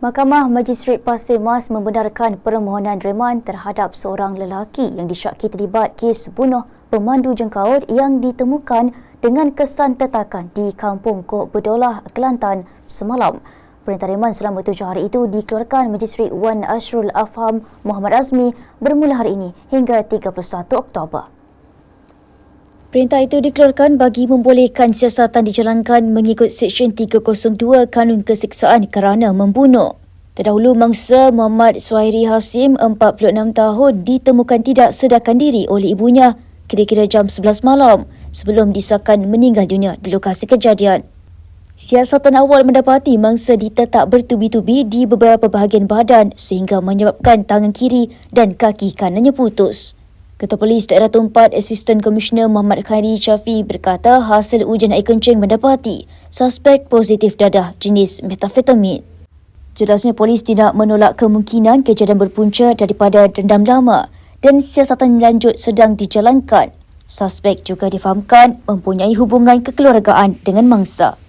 Mahkamah Majistret Pasir Mas membenarkan permohonan reman terhadap seorang lelaki yang disyaki terlibat kes bunuh pemandu jengkaut yang ditemukan dengan kesan tetakan di Kampung Kok Berdolah, Kelantan semalam. Perintah reman selama tujuh hari itu dikeluarkan Majistret Wan Ashrul Afham Muhammad Azmi bermula hari ini hingga 31 Oktober. Perintah itu dikeluarkan bagi membolehkan siasatan dijalankan mengikut Seksyen 302 Kanun Keseksaan kerana membunuh. Terdahulu mangsa Muhammad Suhairi Hasim, 46 tahun, ditemukan tidak sedarkan diri oleh ibunya kira-kira jam 11 malam sebelum disahkan meninggal dunia di lokasi kejadian. Siasatan awal mendapati mangsa ditetak bertubi-tubi di beberapa bahagian badan sehingga menyebabkan tangan kiri dan kaki kanannya putus. Ketua Polis Daerah Tumpat Asisten Komisioner Muhammad Khairi Syafi berkata hasil ujian air kencing mendapati suspek positif dadah jenis metafetamin. Jelasnya polis tidak menolak kemungkinan kejadian berpunca daripada dendam lama dan siasatan lanjut sedang dijalankan. Suspek juga difahamkan mempunyai hubungan kekeluargaan dengan mangsa.